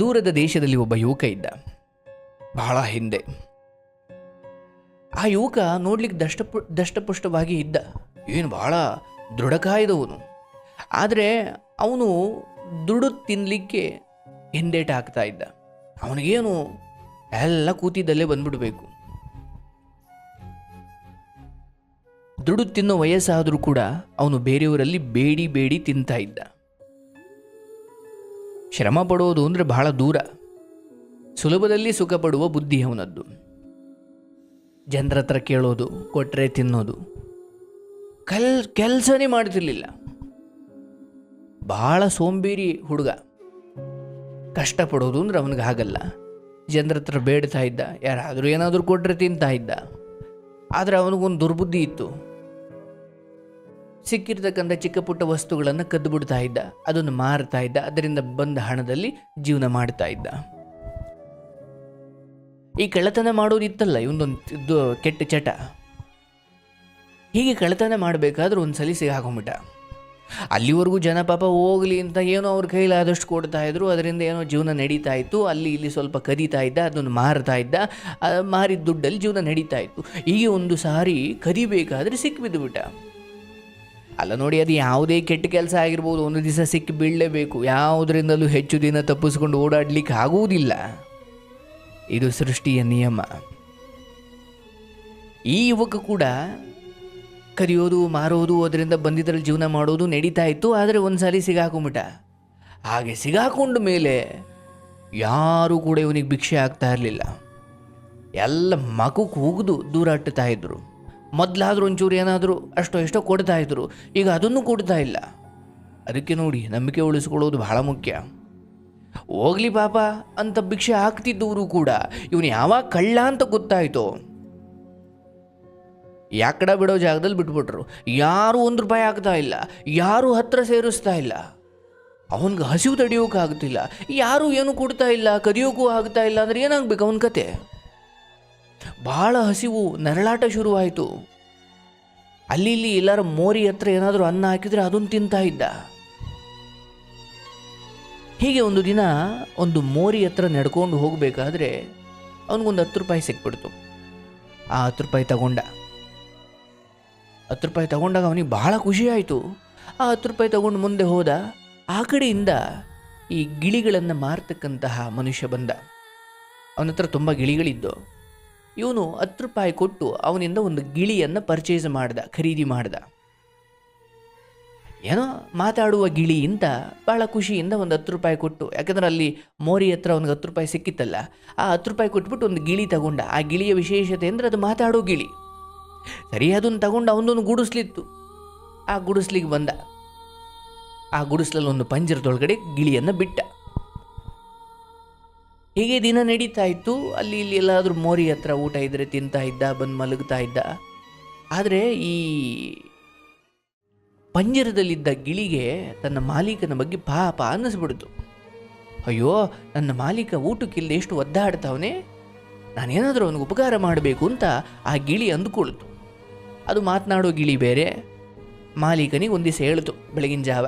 ದೂರದ ದೇಶದಲ್ಲಿ ಒಬ್ಬ ಯುವಕ ಇದ್ದ. ಬಹಳ ಹಿಂದೆ. ಆ ಯುವಕ ನೋಡ್ಲಿಕ್ಕೆ ದಷ್ಟಪು, ದಷ್ಟಪುಷ್ಟವಾಗಿ ಇದ್ದ. ಏನು ಬಹಳ ದೃಢಕಾಯ್ದವನು ಆದರೆ ಅವನು ದುಡು ತಿನ್ನಲಿಕ್ಕೆ ಹಿಂದೇಟ ಹಾಕ್ತಾ ಇದ್ದ. ಅವನಿಗೇನು ಎಲ್ಲ ಕೂತಿದ್ದಲ್ಲೇ ಬಂದ್ಬಿಡಬೇಕು. ದುಡು ತಿನ್ನೋ ವಯಸ್ಸಾದರೂ ಕೂಡ ಅವನು ಬೇರೆಯವರಲ್ಲಿ ಬೇಡಿ ಬೇಡಿ ತಿಂತಾ ಇದ್ದ. ಶ್ರಮ ಪಡೋದು ಅಂದರೆ ಬಹಳ ದೂರ. ಸುಲಭದಲ್ಲಿ ಸುಖ ಪಡುವ ಬುದ್ಧಿ ಅವನದ್ದು. ಜನರ ಹತ್ರ ಕೇಳೋದು ಕೊಟ್ಟರೆ ತಿನ್ನೋದು. ಕಲ್, ಕೆಲಸನೇ ಮಾಡ್ತಿರ್ಲಿಲ್ಲ. ಬಹಳ ಸೋಂಬೇರಿ ಹುಡುಗ. ಕಷ್ಟಪಡೋದು ಅಂದ್ರೆ ಅವನಿಗೆ ಆಗಲ್ಲ ಜನರ ಹತ್ರ ಬೇಡ್ತಾ ಇದ್ದ, ಯಾರಾದರೂ ಏನಾದರೂ ಕೊಟ್ಟರೆ ತಿಂತಾ ಇದ್ದ. ಆದರೆ ಅವನಿಗೊಂದು ದುರ್ಬುದ್ಧಿ ಇತ್ತು. ಸಿಕ್ಕಿರ್ತಕ್ಕಂಥ ಚಿಕ್ಕ ಪುಟ್ಟ ವಸ್ತುಗಳನ್ನು ಕದ್ದು ಬಿಡ್ತಾ ಇದ್ದ. ಅದನ್ನು ಮಾರ್ತಾ ಇದ್ದ. ಅದರಿಂದ ಬಂದ ಹಣದಲ್ಲಿ ಜೀವನ ಮಾಡ್ತಾ ಇದ್ದ. ಈ ಕಳ್ಳತನ ಮಾಡೋದಿತ್ತಲ್ಲ ಇವನೊಂದು ಕೆಟ್ಟ ಚಟ. ಹೀಗೆ ಕಳ್ಳತನ ಮಾಡಬೇಕಾದ್ರೆ ಒಂದು ಸಲ ಸಿಗಾಕೊಂಬಿಟ್ಟ ಅಲ್ಲಿವರೆಗೂ ಜನ ಪಾಪ ಹೋಗಲಿ ಅಂತ ಏನೋ ಅವ್ರ ಕೈಲಾದಷ್ಟು ಕೊಡ್ತಾ ಇದ್ರು. ಅದರಿಂದ ಏನೋ ಜೀವನ ನಡೀತಾ ಇತ್ತು. ಅಲ್ಲಿ ಇಲ್ಲಿ ಸ್ವಲ್ಪ ಕದೀತಾ ಇದ್ದ, ಅದನ್ನು ಮಾರ್ತಾ ಇದ್ದ. ಮಾರಿದ ದುಡ್ಡಲ್ಲಿ ಜೀವನ ನಡೀತಾ ಇತ್ತು. ಹೀಗೆ ಒಂದು ಸಾರಿ ಕದಿಬೇಕಾದ್ರೆ ಸಿಕ್ಕಿಬಿದ್ದು ಬಿಟ್ಟ ಅಲ್ಲ ನೋಡಿ, ಅದು ಯಾವುದೇ ಕೆಟ್ಟ ಕೆಲಸ ಆಗಿರ್ಬೋದು, ಒಂದು ದಿವಸ ಸಿಕ್ಕಿ ಬೀಳಲೇಬೇಕು. ಯಾವುದರಿಂದಲೂ ಹೆಚ್ಚು ದಿನ ತಪ್ಪಿಸ್ಕೊಂಡು ಓಡಾಡಲಿಕ್ಕೆ ಆಗುವುದಿಲ್ಲ. ಇದು ಸೃಷ್ಟಿಯ ನಿಯಮ. ಈ ಯುವಕ ಕೂಡ ಕರೆಯೋದು ಮಾರೋದು, ಅದರಿಂದ ಬಂದಿದ್ರಲ್ಲಿ ಜೀವನ ಮಾಡೋದು ನಡೀತಾ ಇತ್ತು, ಆದರೆ ಒಂದ್ಸಾರಿ ಸಿಗಾಕೊಂಬಿಟ ಹಾಗೆ ಸಿಗಾಕೊಂಡ ಮೇಲೆ ಯಾರೂ ಕೂಡ ಇವನಿಗೆ ಭಿಕ್ಷೆ ಆಗ್ತಾ ಇರಲಿಲ್ಲ. ಎಲ್ಲ ಮಗು ಕೂಗಿದು ದೂರ ಇದ್ದರು ಮೊದಲಾದ್ರೂ ಒಂಚೂರು ಏನಾದರೂ ಅಷ್ಟೋ ಎಷ್ಟೋ ಕೊಡ್ತಾ ಇದ್ರು. ಈಗ ಅದನ್ನು ಕೊಡ್ತಾ ಇಲ್ಲ. ಅದಕ್ಕೆ ನೋಡಿ ನಂಬಿಕೆ ಉಳಿಸ್ಕೊಳ್ಳೋದು ಬಹಳ ಮುಖ್ಯ. ಹೋಗ್ಲಿ ಪಾಪ ಅಂತ ಭಿಕ್ಷೆ ಹಾಕ್ತಿದ್ದವರು ಕೂಡ ಇವನು ಯಾವಾಗ ಕಳ್ಳ ಅಂತ ಗೊತ್ತಾಯಿತು. ಯಾಕಡ ಬಿಡೋ ಜಾಗದಲ್ಲಿ ಬಿಟ್ಬಿಟ್ರು. ಯಾರು ಒಂದು ರೂಪಾಯಿ ಆಗ್ತಾ ಇಲ್ಲ. ಯಾರು ಹತ್ರ ಸೇರಿಸ್ತಾ ಇಲ್ಲ. ಅವನಿಗೆ ಹಸಿವು ತಡಿಯೋಕೆ ಆಗ್ತಿಲ್ಲ ಯಾರು ಏನು ಕೊಡ್ತಾ ಇಲ್ಲ ಕದಿಯೋಕ್ಕೂ ಆಗ್ತಾ ಇಲ್ಲ ಅಂದ್ರೆ ಏನಾಗ್ಬೇಕು ಅವನ ಕತೆ? ಬಹಳ ಹಸಿವು, ನರಳಾಟ ಶುರುವಾಯಿತು. ಅಲ್ಲಿ ಇಲ್ಲಿ ಎಲ್ಲರೂ ಮೋರಿ ಹತ್ರ ಏನಾದರೂ ಅನ್ನ ಹಾಕಿದರೆ ಅದನ್ನು ತಿಂತಾ ಇದ್ದ. ಹೀಗೆ ಒಂದು ದಿನ ಒಂದು ಮೋರಿ ಹತ್ರ ನಡ್ಕೊಂಡು ಹೋಗಬೇಕಾದ್ರೆ ಅವನಿಗೊಂದು ಹತ್ತು ರೂಪಾಯಿ ಸಿಕ್ಬಿಡ್ತು. ಆ ಹತ್ತು ರೂಪಾಯಿ ತಗೊಂಡ. ಹತ್ತು ರೂಪಾಯಿ ತಗೊಂಡಾಗ ಅವನಿಗೆ ಬಹಳ ಖುಷಿ ಆ ಹತ್ತು ರೂಪಾಯಿ ತಗೊಂಡು ಮುಂದೆ ಹೋದ. ಆ ಕಡೆಯಿಂದ ಈ ಗಿಳಿಗಳನ್ನು ಮಾರತಕ್ಕಂತಹ ಮನುಷ್ಯ ಬಂದ. ಅವನ ಹತ್ರ ತುಂಬ ಗಿಳಿಗಳಿದ್ದು ಇವನು ಹತ್ತು ರೂಪಾಯಿ ಕೊಟ್ಟು ಅವನಿಂದ ಒಂದು ಗಿಳಿಯನ್ನು ಪರ್ಚೇಸ್ ಮಾಡ್ದ, ಖರೀದಿ ಮಾಡ್ದ. ಏನೋ ಮಾತಾಡುವ ಗಿಳಿ ಅಂತ ಭಾಳ ಖುಷಿಯಿಂದ ಒಂದು ಹತ್ತು ರೂಪಾಯಿ ಕೊಟ್ಟು, ಯಾಕಂದ್ರೆ ಅಲ್ಲಿ ಮೋರಿ ಹತ್ರ ಅವ್ನಿಗೆ ಹತ್ತು ರೂಪಾಯಿ ಸಿಕ್ಕಿತ್ತಲ್ಲ, ಆ ಹತ್ತು ರೂಪಾಯಿ ಕೊಟ್ಬಿಟ್ಟು ಒಂದು ಗಿಳಿ ತಗೊಂಡ, ಆ ಗಿಳಿಯ ವಿಶೇಷತೆ ಅಂದರೆ ಅದು ಮಾತಾಡೋ ಗಿಳಿ. ಸರಿ, ಅದನ್ನು ತಗೊಂಡು ಅವನೊಂದು ಗುಡಿಸ್ಲಿತ್ತು. ಆ ಗುಡಿಸ್ಲಿಗೆ ಬಂದ. ಆ ಗುಡಿಸ್ಲಲ್ಲಿ ಒಂದು ಪಂಜರದೊಳಗಡೆ ಗಿಳಿಯನ್ನು ಬಿಟ್ಟ. ಹೀಗೆ ದಿನ ನಡೀತಾ ಇತ್ತು. ಅಲ್ಲಿ ಇಲ್ಲಿ ಎಲ್ಲಾದರೂ ಮೋರಿ ಹತ್ರ ಊಟ ಇದ್ದರೆ ತಿಂತಾ ಇದ್ದ, ಬಂದು ಮಲಗ್ತಾ ಇದ್ದ. ಆದರೆ ಈ ಪಂಜರದಲ್ಲಿದ್ದ ಗಿಳಿಗೆ ತನ್ನ ಮಾಲೀಕನ ಬಗ್ಗೆ ಪಾಪ ಅನ್ನಿಸ್ಬಿಡ್ತು. ಅಯ್ಯೋ, ನನ್ನ ಮಾಲೀಕ ಊಟಕ್ಕಿಲ್ಲದೆ ಎಷ್ಟು ಒದ್ದಾಡ್ತಾವನೆ? ನಾನೇನಾದರೂ ಅವನಿಗೆ ಉಪಕಾರ ಮಾಡಬೇಕು ಅಂತ ಆ ಗಿಳಿ ಅಂದುಕೊಳ್ತು. ಅದು ಮಾತನಾಡೋ ಗಿಳಿ ಬೇರೆ. ಮಾಲೀಕನಿಗೆ ಒಂದು ಹೇಳಿತು ಹೇಳ್ತು ಬೆಳಗಿನ ಜಾವ.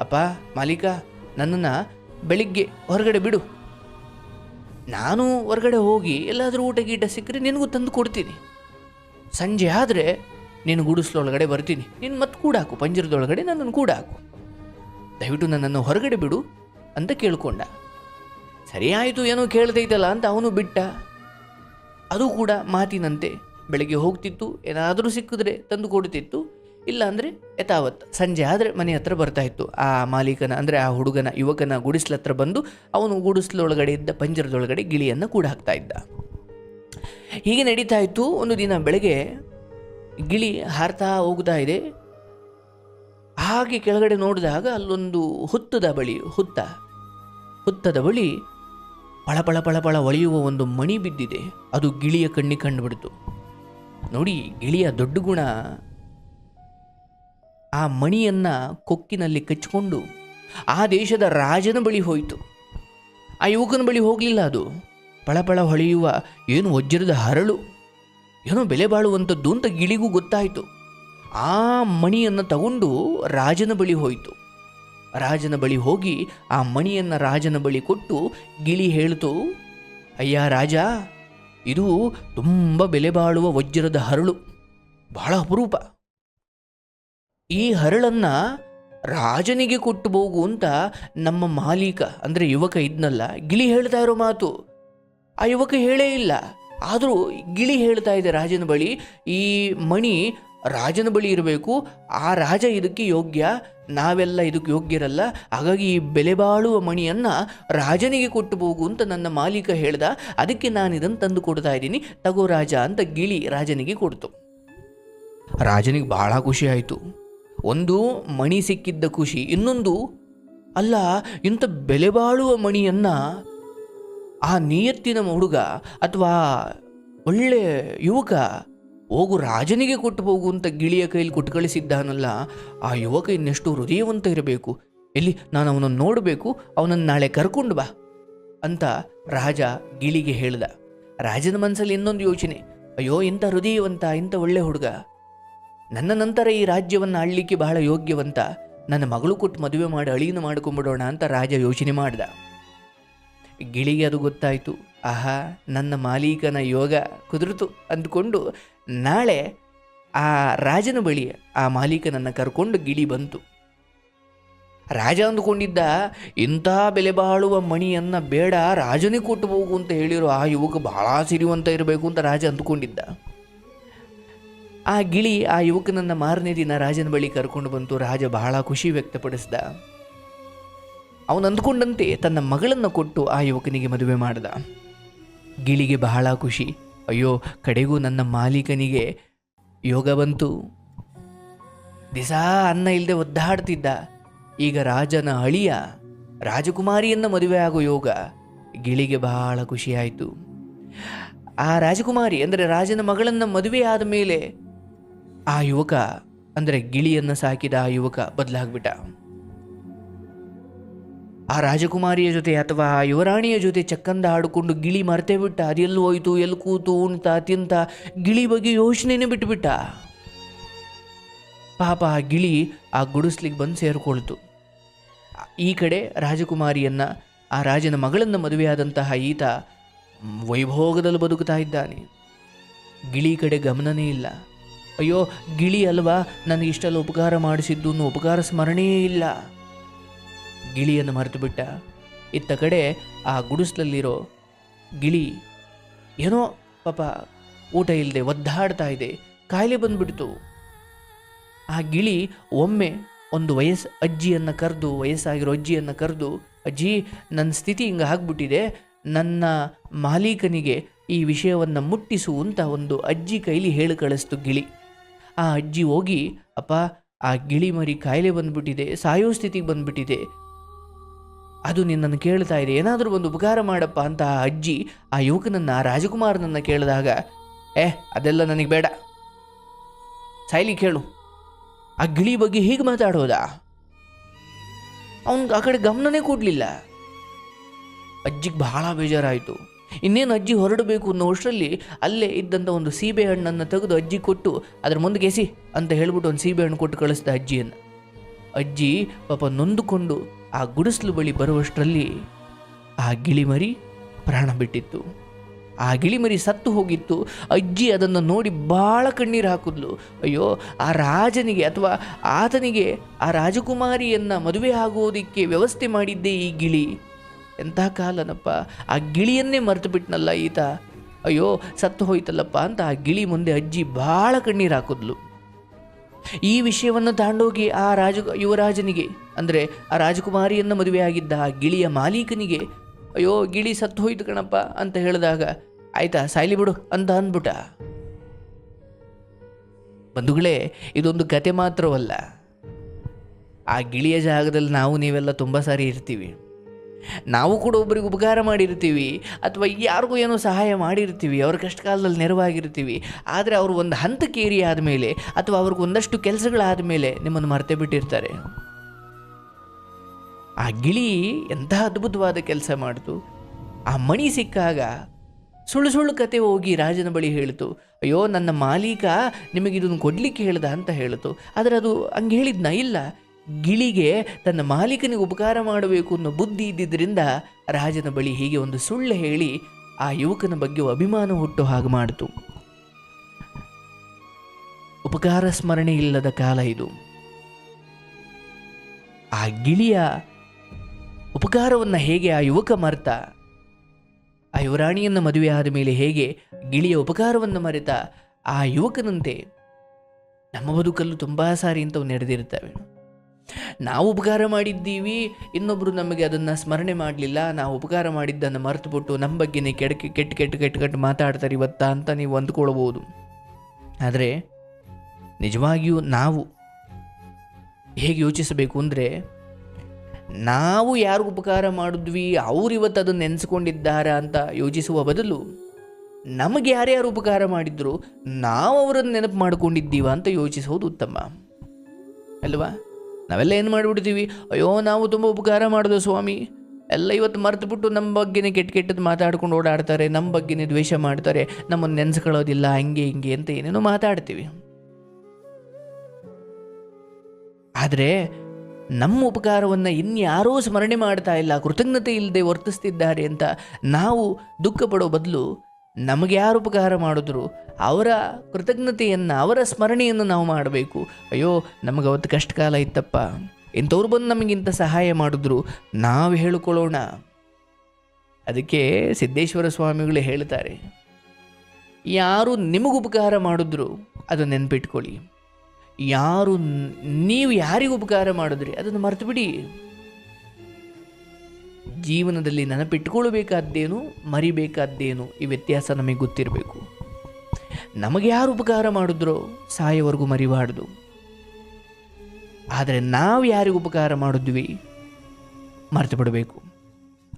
ಅಪ್ಪ, ಮಾಲೀಕ, ನನ್ನನ್ನು ಬೆಳಿಗ್ಗೆ ಹೊರಗಡೆ ಬಿಡು. ನಾನು ಹೊರಗಡೆ ಹೋಗಿ ಎಲ್ಲಾದರೂ ಊಟ ಗೀಟ ಸಿಕ್ಕರೆ ನಿನಗೂ ತಂದು ಕೊಡ್ತೀನಿ. ಸಂಜೆ ಆದರೆ ನೀನು ಗುಡಿಸ್ಲೊಳಗಡೆ ಬರ್ತೀನಿ. ನೀನು ಮತ್ತೆ ಕೂಡಾಕು ಪಂಜರದೊಳಗಡೆ ನನ್ನನ್ನು ಕೂಡಾಕು ದಯವಿಟ್ಟು ನನ್ನನ್ನು ಹೊರಗಡೆ ಬಿಡು ಅಂತ ಕೇಳಿಕೊಂಡ. ಸರಿ ಆಯಿತು, ಏನೋ ಕೇಳ್ದೈತಲ್ಲ ಅಂತ ಅವನು ಬಿಟ್ಟ. ಅದು ಕೂಡ ಮಾತಿನಂತೆ ಬೆಳಗ್ಗೆ ಹೋಗ್ತಿತ್ತು, ಏನಾದರೂ ಸಿಕ್ಕಿದ್ರೆ ತಂದು ಕೊಡ್ತಿತ್ತು. ಇಲ್ಲ ಅಂದರೆ ಯಥಾವತ್. ಸಂಜೆ ಆದರೆ ಮನೆ ಹತ್ರ ಬರ್ತಾ ಇತ್ತು. ಆ ಮಾಲೀಕನ ಅಂದರೆ ಆ ಹುಡುಗನ, ಯುವಕನ ಗುಡಿಸ್ಲ ಹತ್ರ ಬಂದು ಅವನು ಗುಡಿಸ್ಲೊಳಗಡೆ ಇದ್ದ ಪಂಜರದೊಳಗಡೆ ಗಿಳಿಯನ್ನು ಕೂಡ ಹಾಕ್ತಾ ಇದ್ದ. ಹೀಗೆ ನಡೀತಾ ಇತ್ತು. ಒಂದು ದಿನ ಬೆಳಗ್ಗೆ ಗಿಳಿ ಹಾರ್ತಾ ಹೋಗ್ತಾ ಇದೆ. ಹಾಗೆ ಕೆಳಗಡೆ ನೋಡಿದಾಗ ಅಲ್ಲೊಂದು ಹುತ್ತದ ಬಳಿ, ಹುತ್ತ, ಹುತ್ತದ ಬಳಿ ಪಳಪಳ ಪಳಪಳ ಒಳೆಯುವ ಒಂದು ಮಣಿ ಬಿದ್ದಿದೆ. ಅದು ಗಿಳಿಯ ಕಣ್ಣಿಗೆ ಕಂಡುಬಿಡ್ತು. ನೋಡಿ, ಗಿಳಿಯ ದೊಡ್ಡ ಗುಣ ಆ ಮಣಿಯನ್ನು ಕೊಕ್ಕಿನಲ್ಲಿ ಕಚ್ಚಿಕೊಂಡು ಆ ದೇಶದ ರಾಜನ ಬಳಿ ಹೋಯಿತು. ಆ ಯುವಕನ ಬಳಿ ಹೋಗಲಿಲ್ಲ ಅದು. ಪಳಪಳ ಹೊಳೆಯುವ ಏನು ವಜ್ರದ ಹರಳು, ಏನೋ ಬೆಲೆ ಬಾಳುವಂಥದ್ದು ಅಂತ ಗಿಳಿಗೂ ಗೊತ್ತಾಯಿತು. ಆ ಮಣಿಯನ್ನು ತಗೊಂಡು ರಾಜನ ಬಳಿ ಹೋಯಿತು. ರಾಜನ ಬಳಿ ಹೋಗಿ ಆ ಮಣಿಯನ್ನು ರಾಜನ ಬಳಿ ಕೊಟ್ಟು ಗಿಳಿ ಹೇಳಿತು, ಅಯ್ಯ ರಾಜ, ಇದು ತುಂಬ ಬೆಲೆ ಬಾಳುವ ವಜ್ರದ ಹರಳು, ಬಹಳ ಅಪರೂಪ. ಈ ಹರಳನ್ನ ರಾಜನಿಗೆ ಕೊಟ್ಟು ಹೋಗು ಅಂತ ನಮ್ಮ ಮಾಲೀಕ, ಅಂದರೆ ಯುವಕ ಇದ್ನಲ್ಲ, ಗಿಳಿ ಹೇಳ್ತಾ ಇರೋ ಮಾತು. ಆ ಯುವಕ ಹೇಳೇ ಇಲ್ಲ. ಆದರೂ ಗಿಳಿ ಹೇಳ್ತಾ ಇದೆ ರಾಜನ ಬಳಿ, ಈ ಮಣಿ ರಾಜನ ಬಳಿ ಇರಬೇಕು, ಆ ರಾಜ ಇದಕ್ಕೆ ಯೋಗ್ಯ, ನಾವೆಲ್ಲ ಇದಕ್ಕೆ ಯೋಗ್ಯರಲ್ಲ, ಹಾಗಾಗಿ ಈ ಬೆಲೆ ಬಾಳುವ ಮಣಿಯನ್ನು ರಾಜನಿಗೆ ಕೊಟ್ಟು ಹೋಗು ಅಂತ ನನ್ನ ಮಾಲೀಕ ಹೇಳ್ದ, ಅದಕ್ಕೆ ನಾನು ಇದನ್ನು ತಂದು ಕೊಡ್ತಾ ಇದ್ದೀನಿ, ತಗೋ ರಾಜ ಅಂತ ಗಿಳಿ ರಾಜನಿಗೆ ಕೊಡ್ತು. ರಾಜನಿಗೆ ಬಹಳ ಖುಷಿ ಆಯಿತು. ಒಂದು ಮಣಿ ಸಿಕ್ಕಿದ್ದ ಖುಷಿ, ಇನ್ನೊಂದು, ಅಲ್ಲ, ಇಂಥ ಬೆಲೆ ಬಾಳುವ ಮಣಿಯನ್ನು ಆ ನಿಯತ್ತಿನ ಹುಡುಗ ಅಥವಾ ಒಳ್ಳೆ ಯುವಕ ಹೋಗು ರಾಜನಿಗೆ ಕೊಟ್ಟು ಹೋಗು ಅಂತ ಗಿಳಿಯ ಕೈಲಿ ಕೊಟ್ಟು ಆ ಯುವಕ ಇನ್ನೆಷ್ಟು ಹೃದಯವಂತ ಇರಬೇಕು. ಎಲ್ಲಿ, ನಾನು ಅವನನ್ನು ನೋಡಬೇಕು, ಅವನನ್ನು ನಾಳೆ ಕರ್ಕೊಂಡು ಬಾ ಅಂತ ರಾಜ ಗಿಳಿಗೆ ಹೇಳ್ದ. ರಾಜನ ಮನಸ್ಸಲ್ಲಿ ಇನ್ನೊಂದು ಯೋಚನೆ, ಅಯ್ಯೋ, ಇಂಥ ಹೃದಯವಂತ, ಇಂಥ ಒಳ್ಳೆ ಹುಡುಗ. ನನ್ನ ನಂತರ ಈ ರಾಜ್ಯವನ್ನು ಆಳ್ಲಿಕ್ಕೆ ಬಹಳ ಯೋಗ್ಯವಂತ. ನನ್ನ ಮಗಳು ಕೊಟ್ಟು ಮದುವೆ ಮಾಡಿ ಅಳಿಯನ್ನು ಮಾಡ್ಕೊಂಬಿಡೋಣ ಅಂತ ರಾಜ ಯೋಚನೆ ಮಾಡ್ದ. ಗಿಳಿಗೆ ಅದು ಗೊತ್ತಾಯಿತು. ಆಹಾ, ನನ್ನ ಮಾಲೀಕನ ಯೋಗ ಕುದುರಿತು ಅಂದ್ಕೊಂಡು ನಾಳೆ ಆ ರಾಜನ ಬಳಿ ಆ ಮಾಲೀಕನನ್ನು ಕರ್ಕೊಂಡು ಗಿಳಿ ಬಂತು. ರಾಜ ಅಂದುಕೊಂಡಿದ್ದ, ಇಂಥ ಬೆಲೆ ಬಾಳುವ ಮಣಿಯನ್ನು ಬೇಡ, ರಾಜನೇ ಕೊಟ್ಟು ಹೋಗು ಅಂತ ಹೇಳಿರೋ ಆ ಯುವಕ ಬಹಳ ಸಿರಿವಂತ ಇರಬೇಕು ಅಂತ ರಾಜ ಅಂದುಕೊಂಡಿದ್ದ. ಆ ಗಿಳಿ ಆ ಯುವಕನನ್ನ ಮಾರನೇ ದಿನ ರಾಜನ ಬಳಿ ಕರ್ಕೊಂಡು ಬಂತು. ರಾಜ ಬಹಳ ಖುಷಿ ವ್ಯಕ್ತಪಡಿಸಿದ. ಅವನು ಅಂದ್ಕೊಂಡಂತೆ ತನ್ನ ಮಗಳನ್ನು ಕೊಟ್ಟು ಆ ಯುವಕನಿಗೆ ಮದುವೆ ಮಾಡಿದ. ಗಿಳಿಗೆ ಬಹಳ ಖುಷಿ. ಅಯ್ಯೋ, ಕಡೆಗೂ ನನ್ನ ಮಾಲೀಕನಿಗೆ ಯೋಗ ಬಂತು. ದಿಸ ಅನ್ನ ಇಲ್ಲದೆ ಒದ್ದಾಡ್ತಿದ್ದ. ಈಗ ರಾಜನ ಅಳಿಯ ರಾಜಕುಮಾರಿಯನ್ನು ಮದುವೆ ಆಗೋ ಯೋಗ ಗಿಳಿಗೆ ಬಹಳ ಖುಷಿಯಾಯಿತು ಆ ರಾಜಕುಮಾರಿ, ಅಂದರೆ ರಾಜನ ಮಗಳನ್ನು ಮದುವೆ ಆದ ಮೇಲೆ ಆ ಯುವಕ, ಅಂದರೆ ಗಿಳಿಯನ್ನು ಸಾಕಿದ ಆ ಯುವಕ ಬದಲಾಗ್ಬಿಟ್ಟ. ಆ ರಾಜಕುಮಾರಿಯ ಜೊತೆ ಅಥವಾ ಆ ಯುವರಾಣಿಯ ಜೊತೆ ಚಕ್ಕಂದ ಆಡಿಕೊಂಡು ಗಿಳಿ ಮರ್ತೇ ಬಿಟ್ಟ ಅದೆಲ್ಲಿ ಹೋಯ್ತು, ಎಲ್ಲಿ ಕೂತು ಉಣ್ತ ತಿಂತ ಗಿಳಿ ಬಗ್ಗೆ ಯೋಚನೆನೇ ಬಿಟ್ಟುಬಿಟ್ಟ ಪಾಪ ಆ ಗಿಳಿ ಆ ಗುಡಿಸ್ಲಿಕ್ಕೆ ಬಂದು ಸೇರಿಕೊಳ್ತು. ಈ ಕಡೆ ರಾಜಕುಮಾರಿಯನ್ನ, ಆ ರಾಜನ ಮಗಳನ್ನು ಮದುವೆಯಾದಂತಹ ಈತ ವೈಭೋಗದಲ್ಲಿ ಬದುಕುತ್ತಾ ಇದ್ದಾನೆ. ಗಿಳಿ ಕಡೆ ಗಮನನೇ ಇಲ್ಲ. ಅಯ್ಯೋ, ಗಿಳಿ ಅಲ್ವಾ? ನನಗೆ ಇಷ್ಟೆಲ್ಲ ಉಪಕಾರ ಮಾಡಿಸಿದ್ದು ಉಪಕಾರ ಸ್ಮರಣೆಯೇ ಇಲ್ಲ. ಗಿಳಿಯನ್ನು ಮರೆತು ಬಿಟ್ಟ ಇತ್ತ ಕಡೆ ಆ ಗುಡಿಸ್ಲಲ್ಲಿರೋ ಗಿಳಿ ಏನೋ ಪಾಪ ಊಟ ಇಲ್ಲದೆ ಒದ್ದಾಡ್ತಾ ಇದೆ. ಕಾಯಿಲೆ ಬಂದ್ಬಿಡ್ತು. ಆ ಗಿಳಿ ಒಮ್ಮೆ ಒಂದು ವಯಸ್ಸು ಅಜ್ಜಿಯನ್ನು ಕರೆದು, ವಯಸ್ಸಾಗಿರೋ ಅಜ್ಜಿಯನ್ನು ಕರೆದು, ಅಜ್ಜಿ ನನ್ನ ಸ್ಥಿತಿ ಹಿಂಗೆ ಆಗ್ಬಿಟ್ಟಿದೆ. ನನ್ನ ಮಾಲೀಕನಿಗೆ ಈ ವಿಷಯವನ್ನು ಮುಟ್ಟಿಸು ಅಂತ ಒಂದು ಅಜ್ಜಿ ಕೈಲಿ ಹೇಳಿ ಕಳಿಸ್ತು ಗಿಳಿ. ಆ ಅಜ್ಜಿ ಹೋಗಿ, ಅಪ್ಪ, ಆ ಗಿಳಿ ಮರಿ ಕಾಯಿಲೆ ಬಂದ್ಬಿಟ್ಟಿದೆ, ಸಾಯೋ ಸ್ಥಿತಿಗೆ ಬಂದ್ಬಿಟ್ಟಿದೆ. ಅದು ನಿನ್ನನ್ನು ಕೇಳ್ತಾ ಇದೆ. ಏನಾದರೂ ಒಂದು ಉಪಕಾರ ಮಾಡಪ್ಪ ಅಂತ ಆ ಅಜ್ಜಿ ಆ ಯುವಕನನ್ನು, ಆ ರಾಜಕುಮಾರನನ್ನ ಕೇಳಿದಾಗ, ಏ, ಅದೆಲ್ಲ ನನಗೆ ಬೇಡ. ಸಾಯ್ಲಿ ಕೇಳು. ಆ ಗಿಳಿ ಬಗ್ಗೆ ಹೀಗೆ ಮಾತಾಡೋದಾ? ಅವನಿಗೆ ಆ ಕಡೆ ಗಮನನೇ ಕೊಡಲಿಲ್ಲ. ಅಜ್ಜಿಗೆ ಬಹಳ ಬೇಜಾರಾಯಿತು. ಇನ್ನೇನು ಅಜ್ಜಿ ಹೊರಡಬೇಕು ಅನ್ನೋ ಅಷ್ಟರಲ್ಲಿ ಅಲ್ಲೇ ಇದ್ದಂಥ ಒಂದು ಸೀಬೆ ಹಣ್ಣನ್ನು ತೆಗೆದು ಅಜ್ಜಿ ಕೊಟ್ಟು ಅದ್ರ ಮುಂದೆ ಎಸಿ ಅಂತ ಹೇಳ್ಬಿಟ್ಟು ಒಂದು ಸೀಬೆ ಹಣ್ಣು ಕೊಟ್ಟು ಕಳಿಸ್ದ ಅಜ್ಜಿಯನ್ನು. ಅಜ್ಜಿ ಪಾಪ ನೊಂದುಕೊಂಡು ಆ ಗುಡಿಸಲು ಬಳಿ ಬರುವಷ್ಟರಲ್ಲಿ ಆ ಗಿಳಿಮರಿ ಪ್ರಾಣ ಬಿಟ್ಟಿತ್ತು. ಆ ಗಿಳಿಮರಿ ಸತ್ತು ಹೋಗಿತ್ತು. ಅಜ್ಜಿ ಅದನ್ನು ನೋಡಿ ಭಾಳ ಕಣ್ಣೀರು ಹಾಕಿದ್ಲು. ಅಯ್ಯೋ, ಆ ರಾಜನಿಗೆ ಅಥವಾ ಆತನಿಗೆ ಆ ರಾಜಕುಮಾರಿಯನ್ನು ಮದುವೆ ಆಗೋದಕ್ಕೆ ವ್ಯವಸ್ಥೆ ಮಾಡಿದ್ದೇ ಈ ಗಿಳಿ. ಎಂಥ ಕಾಲನಪ್ಪ? ಆ ಗಿಳಿಯನ್ನೇ ಮರೆತು ಬಿಟ್ನಲ್ಲ ಈತ? ಅಯ್ಯೋ, ಸತ್ತು ಹೋಯ್ತಲ್ಲಪ್ಪ ಅಂತ ಆ ಗಿಳಿ ಮುಂದೆ ಅಜ್ಜಿ ಭಾಳ ಕಣ್ಣೀರು ಹಾಕಿದ್ಲು. ಈ ವಿಷಯವನ್ನು ತಾಂಡೋಗಿ ಆ ರಾಜ, ಯುವರಾಜನಿಗೆ, ಅಂದರೆ ಆ ರಾಜಕುಮಾರಿಯನ್ನು ಮದುವೆಯಾಗಿದ್ದ ಆ ಗಿಳಿಯ ಮಾಲೀಕನಿಗೆ, ಅಯ್ಯೋ, ಗಿಳಿ ಸತ್ತು ಹೋಯ್ತು ಕಣಪ್ಪ ಅಂತ ಹೇಳಿದಾಗ, ಆಯ್ತಾ, ಸಾಯ್ಲಿ ಬಿಡು ಅಂತ ಅಂದ್ಬಿಟ್ಟ. ಬಂಧುಗಳೇ, ಇದೊಂದು ಕತೆ ಮಾತ್ರವಲ್ಲ. ಆ ಗಿಳಿಯ ಜಾಗದಲ್ಲಿ ನಾವು ನೀವೆಲ್ಲ ತುಂಬ ಸಾರಿ ಇರ್ತೀವಿ. ನಾವು ಕೂಡ ಒಬ್ಬರಿಗೆ ಉಪಕಾರ ಮಾಡಿರ್ತೀವಿ ಅಥವಾ ಯಾರಿಗೂ ಏನೋ ಸಹಾಯ ಮಾಡಿರ್ತೀವಿ, ಅವ್ರ ಕಷ್ಟ ಕಾಲದಲ್ಲಿ ನೆರವಾಗಿರ್ತೀವಿ, ಆದರೆ ಅವರು ಒಂದು ಹಂತಕ್ಕೆ ಏರಿ ಆದಮೇಲೆ ಅಥವಾ ಅವ್ರಿಗೆ ಒಂದಷ್ಟು ಕೆಲಸಗಳಾದ ಮೇಲೆ ನಿಮ್ಮನ್ನು ಮರೆತೇ ಬಿಟ್ಟಿರ್ತಾರೆ. ಆ ಗಿಳಿ ಎಂಥ ಅದ್ಭುತವಾದ ಕೆಲಸ ಮಾಡಿತು. ಆ ಮಣಿ ಸಿಕ್ಕಾಗ ಸುಳ್ಳು ಸುಳ್ಳು ಕತೆ ಹೋಗಿ ರಾಜನ ಬಳಿ ಹೇಳಿತು, ಅಯ್ಯೋ, ನನ್ನ ಮಾಲೀಕ ನಿಮಗಿದನ್ನು ಕೊಡ್ಲಿಕ್ಕೆ ಹೇಳ್ದ ಅಂತ ಹೇಳಿತು. ಆದರೆ ಅದು ಹಂಗೆ ಹೇಳಿದ್ನ, ಇಲ್ಲ ಗಿಳಿಗೆ ತನ್ನ ಮಾಲೀಕನಿಗೆ ಉಪಕಾರ ಮಾಡಬೇಕು ಅನ್ನೋ ಬುದ್ಧಿ ಇದ್ದಿದ್ದರಿಂದ ರಾಜನ ಬಳಿ ಹೀಗೆ ಒಂದು ಸುಳ್ಳು ಹೇಳಿ ಆ ಯುವಕನ ಬಗ್ಗೆ ಅಭಿಮಾನ ಹುಟ್ಟು ಹಾಗೆ ಮಾಡಿತು. ಉಪಕಾರ ಸ್ಮರಣೆ ಇಲ್ಲದ ಕಾಲ ಇದು. ಆ ಗಿಳಿಯ ಉಪಕಾರವನ್ನು ಹೇಗೆ ಆ ಯುವಕ ಮರೆತ? ಆ ಯುವರಾಣಿಯನ್ನು ಮದುವೆ ಆದ ಮೇಲೆ ಹೇಗೆ ಗಿಳಿಯ ಉಪಕಾರವನ್ನು ಮರೆತ? ಆ ಯುವಕನಂತೆ ನಮ್ಮ ಬದುಕಲ್ಲೂ ತುಂಬ ಸಾರಿ ಇಂಥವು ನಡೆದಿರ್ತವೆ ನಾವು ಉಪಕಾರ ಮಾಡಿದ್ದೀವಿ ಇನ್ನೊಬ್ಬರು ನಮಗೆ ಅದನ್ನು ಸ್ಮರಣೆ ಮಾಡಲಿಲ್ಲ, ನಾವು ಉಪಕಾರ ಮಾಡಿದ್ದನ್ನು ಮರೆತುಬಿಟ್ಟು ನಮ್ಮ ಬಗ್ಗೆನೇ ಕೆಡಕೆ, ಕೆಟ್ಟ ಕೆಟ್ಟ ಕೆಟ್ಟ ಕೆಟ್ಟ ಮಾತಾಡ್ತಾರೆ ಇವತ್ತ ಅಂತ ನೀವು ಅಂದ್ಕೊಳ್ಬೋದು. ಆದರೆ ನಿಜವಾಗಿಯೂ ನಾವು ಹೇಗೆ ಯೋಚಿಸಬೇಕು ಅಂದರೆ, ನಾವು ಯಾರು ಉಪಕಾರ ಮಾಡಿದ್ವಿ, ಅವ್ರು ಇವತ್ತು ಅದನ್ನು ನೆನೆಸ್ಕೊಂಡಿದ್ದಾರಾ ಅಂತ ಯೋಚಿಸುವ ಬದಲು ನಮಗೆ ಯಾರ್ಯಾರು ಉಪಕಾರ ಮಾಡಿದ್ರು, ನಾವು ಅವರನ್ನು ನೆನಪು ಮಾಡ್ಕೊಂಡಿದ್ದೀವ ಅಂತ ಯೋಚಿಸೋದು ಉತ್ತಮ. ಅಲ್ವಾ? ನಾವೆಲ್ಲ ಏನು ಮಾಡಿಬಿಡ್ತೀವಿ ಅಯ್ಯೋ, ನಾವು ತುಂಬ ಉಪಕಾರ ಮಾಡಿದ್ವು ಸ್ವಾಮಿ. ಎಲ್ಲ ಇವತ್ತು ಮರೆತುಬಿಟ್ಟು ನಮ್ಮ ಬಗ್ಗೆನೇ ಕೆಟ್ಟ ಕೆಟ್ಟದ್ದು ಮಾತಾಡ್ಕೊಂಡು ಓಡಾಡ್ತಾರೆ ನಮ್ಮ ಬಗ್ಗೆನೇ ದ್ವೇಷ ಮಾಡ್ತಾರೆ, ನಮ್ಮನ್ನು ನೆನೆಸ್ಕೊಳ್ಳೋದಿಲ್ಲ, ಹಂಗೆ ಹಿಂಗೆ ಅಂತ ಏನೇನೋ ಮಾತಾಡ್ತೀವಿ. ಆದರೆ ನಮ್ಮ ಉಪಕಾರವನ್ನು ಇನ್ಯಾರೂ ಸ್ಮರಣೆ ಮಾಡ್ತಾ ಇಲ್ಲ, ಕೃತಜ್ಞತೆ ಇಲ್ಲದೆ ವರ್ತಿಸ್ತಿದ್ದಾರೆ ಅಂತ ನಾವು ದುಃಖ ಪಡೋ ಬದಲು ನಮಗೆ ಯಾರು ಉಪಕಾರ ಮಾಡಿದ್ರು? ಅವರ ಕೃತಜ್ಞತೆಯನ್ನು, ಅವರ ಸ್ಮರಣೆಯನ್ನು ನಾವು ಮಾಡಬೇಕು. ಅಯ್ಯೋ, ನಮಗೆ ಅವತ್ತು ಕಷ್ಟ ಕಾಲ ಇತ್ತಪ್ಪ. ಇಂಥವ್ರು ಬಂದು ನಮಗಿಂತ ಸಹಾಯ ಮಾಡಿದ್ರು. ನಾವು ಹೇಳಿಕೊಳ್ಳೋಣ. ಅದಕ್ಕೆ ಸಿದ್ದೇಶ್ವರ ಸ್ವಾಮಿಗಳು ಹೇಳ್ತಾರೆ. ಯಾರು ನಿಮಗೆ ಉಪಕಾರ ಮಾಡಿದ್ರು, ಅದು ನೆನ್ಪಿಟ್ಕೊಳ್ಳಿ. ಯಾರು, ನೀವು ಯಾರಿಗೆ ಉಪಕಾರ ಮಾಡಿದ್ರಿ, ಅದನ್ನು ಮರೆತು ಬಿಡಿ. ಜೀವನದಲ್ಲಿ ನೆನಪಿಟ್ಕೊಳ್ಬೇಕಾದ್ದೇನು, ಮರಿಬೇಕಾದ್ದೇನು ಈ ವ್ಯತ್ಯಾಸ ನಮಗೆ ಗೊತ್ತಿರಬೇಕು. ನಮಗೆ ಯಾರು ಉಪಕಾರ ಮಾಡಿದ್ರೋ ಸಾಯವರೆಗೂ ಮರಿಬಾರ್ದು. ಆದರೆ ನಾವು ಯಾರಿಗೆ ಉಪಕಾರ ಮಾಡಿದ್ವಿ ಮರೆತು ಬಿಡಬೇಕು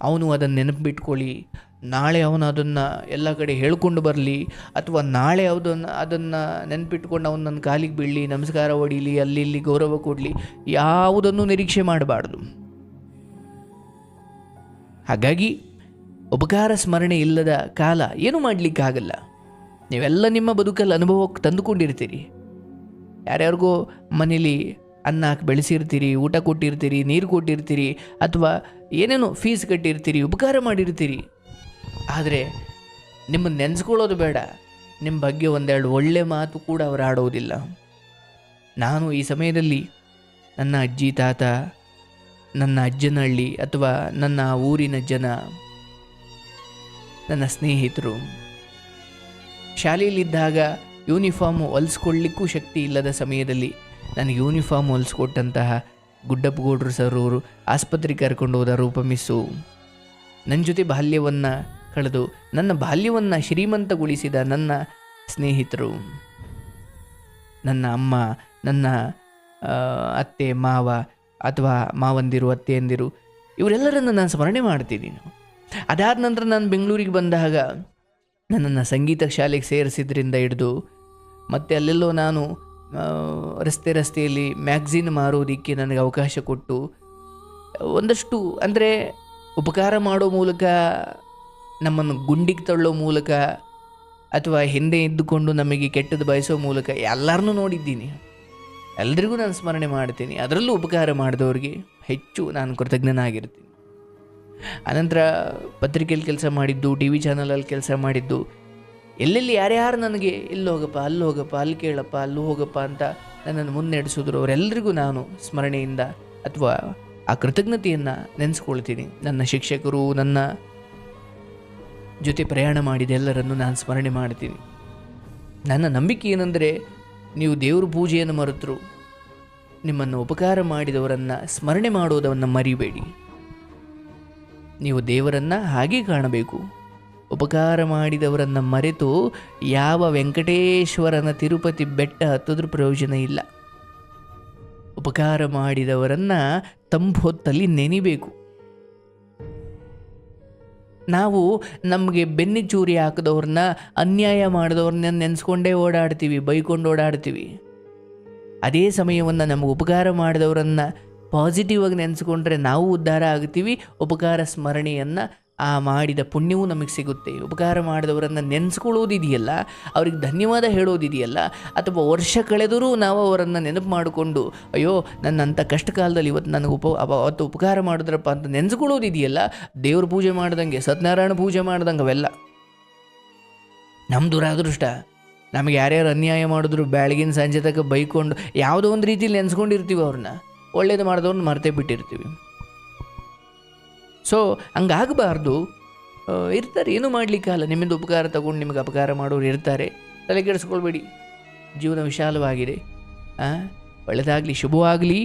ಅವನು ಅದನ್ನು ನೆನಪಿಟ್ಕೊಳ್ಳಿ, ನಾಳೆ ಅವನು ಅದನ್ನು ಎಲ್ಲ ಕಡೆ ಹೇಳ್ಕೊಂಡು ಬರಲಿ, ಅಥವಾ ನಾಳೆ ಅದನ್ನು ಅದನ್ನು ನೆನಪಿಟ್ಕೊಂಡು ಅವನು ನನ್ನ ಕಾಲಿಗೆ ಬೀಳಲಿ, ನಮಸ್ಕಾರ ಹೊಡೀಲಿ, ಅಲ್ಲಿ ಇಲ್ಲಿ ಗೌರವ ಕೊಡಲಿ, ಯಾವುದನ್ನು ನಿರೀಕ್ಷೆ ಮಾಡಬಾರ್ದು. ಹಾಗಾಗಿ ಉಪಕಾರ ಸ್ಮರಣೆ ಇಲ್ಲದ ಕಾಲ ಏನು ಮಾಡಲಿಕ್ಕಾಗಲ್ಲ ನೀವೆಲ್ಲ ನಿಮ್ಮ ಬದುಕಲ್ಲಿ ಅನುಭವಕ್ಕೆ ತಂದುಕೊಂಡಿರ್ತೀರಿ. ಯಾರ್ಯಾರಿಗೋ ಮನೇಲಿ ಅನ್ನ ಹಾಕಿ ಬೆಳೆಸಿರ್ತೀರಿ, ಊಟ ಕೊಟ್ಟಿರ್ತೀರಿ, ನೀರು ಕೊಟ್ಟಿರ್ತೀರಿ ಅಥವಾ ಏನೇನೋ ಫೀಸ್ ಕಟ್ಟಿರ್ತೀರಿ, ಉಪಕಾರ ಮಾಡಿರ್ತೀರಿ. ಆದರೆ ನಿಮ್ಮನ್ನು ನೆನೆಸ್ಕೊಳ್ಳೋದು ಬೇಡ. ನಿಮ್ಮ ಬಗ್ಗೆ ಒಂದೆರಡು ಒಳ್ಳೆ ಮಾತು ಕೂಡ ಅವರು ಆಡೋದಿಲ್ಲ ನಾನು ಈ ಸಮಯದಲ್ಲಿ ನನ್ನ ಅಜ್ಜಿ, ತಾತ ನನ್ನ ಅಜ್ಜನಹಳ್ಳಿ ಅಥವಾ ನನ್ನ ಊರಿನ ಜನ, ನನ್ನ ಸ್ನೇಹಿತರು. ಶಾಲೆಯಲ್ಲಿದ್ದಾಗ ಯೂನಿಫಾರ್ಮ್ ಹೊಲಿಸ್ಕೊಳ್ಳಿಕ್ಕೂ ಶಕ್ತಿ ಇಲ್ಲದ ಸಮಯದಲ್ಲಿ ನನಗೆ ಯೂನಿಫಾರ್ಮ್ ಹೊಲಿಸ್ಕೊಟ್ಟಂತಹ ಗುಡ್ಡಪ್ಪಗೌಡ್ರು ಸರ್ ಅವರು ಆಸ್ಪತ್ರೆಗೆ ಕರ್ಕೊಂಡು ಹೋದ ರೂಪ ಮಿಸ್ಸು. ನನ್ನ ಜೊತೆ ಬಾಲ್ಯವನ್ನು ಕಳೆದು ನನ್ನ ಬಾಲ್ಯವನ್ನು ಶ್ರೀಮಂತಗೊಳಿಸಿದ ನನ್ನ ಸ್ನೇಹಿತರು. ನನ್ನ ಅಮ್ಮ, ನನ್ನ ಅತ್ತೆ, ಮಾವ ಅಥವಾ ಮಾವಂದಿರು, ಅತ್ತೆಯಂದಿರು, ಇವರೆಲ್ಲರನ್ನು ನಾನು ಸ್ಮರಣೆ ಮಾಡ್ತಿದ್ದೀನಿ ಅದಾದ ನಂತರ ನಾನು ಬೆಂಗಳೂರಿಗೆ ಬಂದಾಗ ನನ್ನನ್ನು ಸಂಗೀತ ಶಾಲೆಗೆ ಸೇರಿಸಿದ್ರಿಂದ ಹಿಡಿದು ಮತ್ತು ಅಲ್ಲೆಲ್ಲೋ ನಾನು ರಸ್ತೆ ರಸ್ತೆಯಲ್ಲಿ ಮ್ಯಾಗ್ಝಿನ್ ಮಾರೋದಕ್ಕೆ ನನಗೆ ಅವಕಾಶ ಕೊಟ್ಟು, ಒಂದಷ್ಟು ಅಂದರೆ ಉಪಕಾರ ಮಾಡೋ ಮೂಲಕ, ನಮ್ಮನ್ನು ಗುಂಡಿಗೆ ತಳ್ಳೋ ಮೂಲಕ ಅಥವಾ ಹಿಂದೆ ಇದ್ದುಕೊಂಡು ನಮಗೆ ಕೆಟ್ಟದ್ದು ಬಯಸೋ ಮೂಲಕ ಎಲ್ಲರನ್ನೂ ನೋಡಿದ್ದೀನಿ. ಎಲ್ರಿಗೂ ನಾನು ಸ್ಮರಣೆ ಮಾಡ್ತೀನಿ. ಅದರಲ್ಲೂ ಉಪಕಾರ ಮಾಡಿದವ್ರಿಗೆ ಹೆಚ್ಚು ನಾನು ಕೃತಜ್ಞನಾಗಿರ್ತೀನಿ. ಆನಂತರ ಪತ್ರಿಕೆಯಲ್ಲಿ ಕೆಲಸ ಮಾಡಿದ್ದು ಟಿ ವಿ ಚಾನಲಲ್ಲಿ ಕೆಲಸ ಮಾಡಿದ್ದು, ಎಲ್ಲೆಲ್ಲಿ ಯಾರ್ಯಾರು ನನಗೆ ಇಲ್ಲಿ ಹೋಗಪ್ಪ, ಅಲ್ಲಿ ಹೋಗಪ್ಪ, ಅಲ್ಲಿ ಕೇಳಪ್ಪ, ಅಲ್ಲಿ ಹೋಗಪ್ಪ ಅಂತ ನನ್ನನ್ನು ಮುನ್ನಡೆಸಿದ್ರು ಅವರೆಲ್ಲರಿಗೂ ನಾನು ಸ್ಮರಣೆಯಿಂದ ಅಥವಾ ಆ ಕೃತಜ್ಞತೆಯನ್ನು ನೆನೆಸ್ಕೊಳ್ತೀನಿ. ನನ್ನ ಶಿಕ್ಷಕರು, ನನ್ನ ಜೊತೆ ಪ್ರಯಾಣ ಮಾಡಿದ ಎಲ್ಲರನ್ನು ನಾನು ಸ್ಮರಣೆ ಮಾಡ್ತೀನಿ. ನನ್ನ ನಂಬಿಕೆ ಏನಂದರೆ ನೀವು ದೇವ್ರ ಪೂಜೆಯನ್ನು ಮರೆತರು. ನಿಮ್ಮನ್ನು ಉಪಕಾರ ಮಾಡಿದವರನ್ನು ಸ್ಮರಣೆ ಮಾಡುವುದನ್ನು ಮರಿಬೇಡಿ. ನೀವು ದೇವರನ್ನು ಹಾಗೆ ಕಾಣಬೇಕು. ಉಪಕಾರ ಮಾಡಿದವರನ್ನು ಮರೆತು ಯಾವ ವೆಂಕಟೇಶ್ವರನ ತಿರುಪತಿ ಬೆಟ್ಟ ಹತ್ತಿದ್ರೂ ಪ್ರಯೋಜನ ಇಲ್ಲ. ಉಪಕಾರ ಮಾಡಿದವರನ್ನು ತಂಬೊತ್ತಲ್ಲಿ ನೆನಿಬೇಕು. ನಾವು ನಮಗೆ ಬೆನ್ನಿ ಚೂರಿ ಹಾಕಿದವ್ರನ್ನ, ಅನ್ಯಾಯ ಮಾಡಿದವ್ರನ್ನ ನೆನೆಸ್ಕೊಂಡೇ ಓಡಾಡ್ತೀವಿ, ಬೈಕೊಂಡು ಓಡಾಡ್ತೀವಿ. ಅದೇ ಸಮಯವನ್ನು ನಮಗೆ ಉಪಕಾರ ಮಾಡಿದವರನ್ನು ಪಾಸಿಟಿವ್ ಆಗಿ ನೆನೆಸ್ಕೊಂಡ್ರೆ ನಾವು ಉದ್ಧಾರ ಆಗ್ತೀವಿ, ಉಪಕಾರ ಸ್ಮರಣೆಯನ್ನು ಆ ಮಾಡಿದ ಪುಣ್ಯವೂ ನಮಗೆ ಸಿಗುತ್ತೆ. ಉಪಕಾರ ಮಾಡಿದವರನ್ನು ನೆನೆಸ್ಕೊಳ್ಳೋದಿದೆಯಲ್ಲ, ಅವ್ರಿಗೆ ಧನ್ಯವಾದ ಹೇಳೋದಿದೆಯಲ್ಲ, ಅಥವಾ ವರ್ಷ ಕಳೆದರೂ ನಾವು ಅವರನ್ನು ನೆನಪು ಮಾಡಿಕೊಂಡು, ಅಯ್ಯೋ ನನ್ನಂಥ ಕಷ್ಟ ಕಾಲದಲ್ಲಿ ಇವತ್ತು ನನಗೆ ಉಪ ಅವ- ಅವತ್ತು ಉಪಕಾರ ಮಾಡಿದ್ರಪ್ಪ ಅಂತ ನೆನೆಸ್ಕೊಳ್ಳೋದಿದೆಯಲ್ಲ, ದೇವ್ರ ಪೂಜೆ ಮಾಡ್ದಂಗೆ, ಸತ್ಯನಾರಾಯಣ ಪೂಜೆ ಮಾಡ್ದಂಗೆ ಅವೆಲ್ಲ ನಮ್ಮ ದುರಾದೃಷ್ಟ, ನಮಗೆ ಯಾರ್ಯಾರು ಅನ್ಯಾಯ ಮಾಡಿದ್ರು, ಬೆಳಗಿನ ಸಂಜೆ ತನಕ ಬೈಕೊಂಡು, ಯಾವುದೋ ಒಂದು ರೀತಿಯಲ್ಲಿ ನೆನೆಸ್ಕೊಂಡಿರ್ತೀವಿ ಅವ್ರನ್ನ. ಒಳ್ಳೇದು ಮಾಡಿದವ್ರನ್ನ ಮರ್ತೇ ಬಿಟ್ಟಿರ್ತೀವಿ. ಸೊ ಹಂಗಾಗಬಾರ್ದು. ಇರ್ತಾರೆ, ಏನೂ ಮಾಡಲಿಕ್ಕಲ್ಲ ನಿಮ್ಮಿಂದ ಉಪಕಾರ ತಗೊಂಡು ನಿಮಗೆ ಅಪಕಾರ ಮಾಡೋರು ಇರ್ತಾರೆ. ತಲೆ ಕೆಡಿಸ್ಕೊಳ್ಬೇಡಿ ಜೀವನ ವಿಶಾಲವಾಗಿದೆ. ಒಳ್ಳೆಯದಾಗಲಿ ಶುಭವಾಗಲಿ.